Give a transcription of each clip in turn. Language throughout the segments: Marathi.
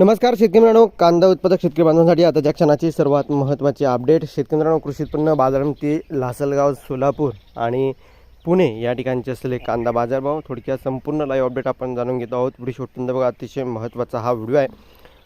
नमस्कार शेतकरी मित्रांनो कांदा उत्पादक शेतकरी बांधवांसाठी आताच्या क्षणाची सर्वात महत्त्वाची अपडेट शेतकरी मित्रांनो कृषी उत्पन्न बाजारसमिती लासलगाव सोलापूर आणि पुणे या ठिकाणचे असलेले कांदा बाजारभाव थोडक्यात संपूर्ण लाईव्ह अपडेट आपण जाणून घेतो आहोत. व्हिडिओ शेवटपर्यंत बघा अतिशय महत्त्वाचा हा व्हिडिओ आहे.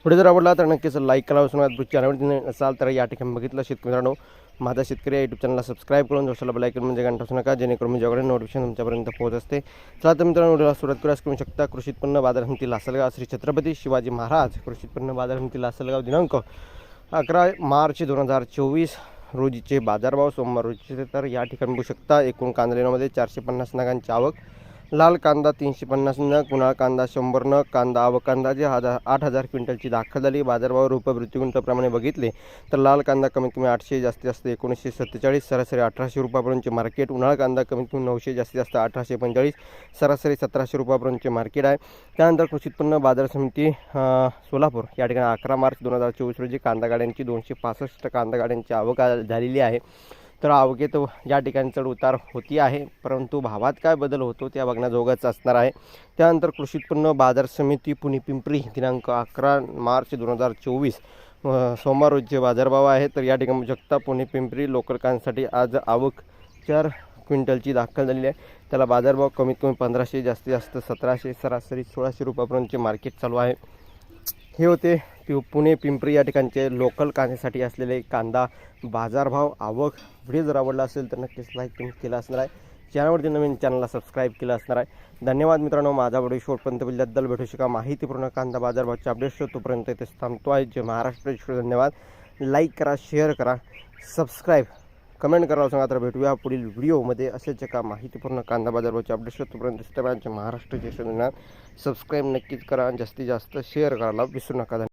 व्हिडिओ जर आवडला तर नक्कीच लाईक करा असं चॅनलवर असाल तर या ठिकाणी बघितलं शेतकरी मित्रांनो. माझा शेतकरी यूट्यूब चॅनलला सबस्क्राईब करून जोशाला बेलायकन म्हणजे घंटा असू नका जेणेकरून मी माझ्याकडे नोटिफिकेशन तुमच्यापर्यंत पोहोच असते. चला तर मित्रांनो व्हिडिओला सुरुवात करू करू शकता कृषी उत्पन्न बाजार समिती लासलगाव श्री छत्रपती शिवाजी महाराज कृषी उत्पन्न बाजार समिती लासलगाव दिनांक अकरा मार्च दोन हजार चोवीस. रोजीचे बाजारभाव सोमवार रोजीचे तर या ठिकाणी बघू शकता. एकूण कांदलेनामध्ये चारशे पन्नास नगांची आवक. लाल कांदा तीनशे पन्नास नग उन्हाळ कांदा शंभर नग कांदा आवक जे हजार आठ हजार क्विंटलची दाखल झाली. बाजारभाव रुपये बघितले तर लाल कांदा कमीत कमी आठशे जास्तीत जास्त एकोणीसशे सत्तेचाळीस सरासरी अठराशे रुपयापर्यंतचे मार्केट. उन्हाळ कांदा कमीत कमी नऊशे जास्तीत जास्त अठराशे पंचेचाळीस सरासरी सतराशे रुपयापर्यंतचे मार्केट आहे. त्यानंतर कृषी उत्पन्न बाजार समिती सोलापूर. या ठिकाणी अकरा मार्च दोन हजार चोवीस रोजी कांदा गाड्यांची दोनशे पासष्ट कांदा गाड्यांची आवक झालेली आहे. तर आवकेत या ठिकाणी चढ उतार होती आहे. परंतु भावात काय बदल होतो त्या बघण्याजोगाच असणार आहे. त्यानंतर कृषी उत्पन्न बाजार समिती पुणे पिंपरी दिनांक अकरा मार्च दोन हजार चोवीस सोमवार रोजचे बाजारभाव आहे. तर या ठिकाणी जगता शकता पुणे पिंपरी लोकलकांसाठी आज आवक चार क्विंटलची दाखल झालेली आहे. त्याला बाजारभाव कमीत कमी पंधराशे जास्तीत जास्त सतराशे सरासरी सोळाशे रुपयापर्यंतचे मार्केट चालू आहे. हे होते पि पुणे पिंपरी या ठिकाणचे लोकल कांद्यासाठी असलेले कांदा बाजारभाव आवक व्हिडिओ जर आवडला असेल तर नक्कीच लाईक तुम्ही केला असणार आहे. चॅनलवरती नवीन चॅनलला सबस्क्राईब केलं असणार आहे. धन्यवाद मित्रांनो. माझा व्हिडिओ शेवटपर्यंत बिल्ल्याबद्दल भेटू शका माहितीपूर्ण कांदा बाजारभावाचे अपडेट्स तोपर्यंत इथे थांबतो आहे. जे महाराष्ट्र. धन्यवाद. लाईक करा शेअर करा सबस्क्राईब कमेंट करायला सांगा तर भेटूया पुढील व्हिडिओमध्ये. असेच एका माहितीपूर्ण कांदा बाजारभावाचे अपडेट्स तोपर्यंत महाराष्ट्राचे महाराष्ट्र. धन्यवाद. सबस्क्राईब नक्कीच करा. आणि जास्तीत जास्त शेअर करायला विसरू नका.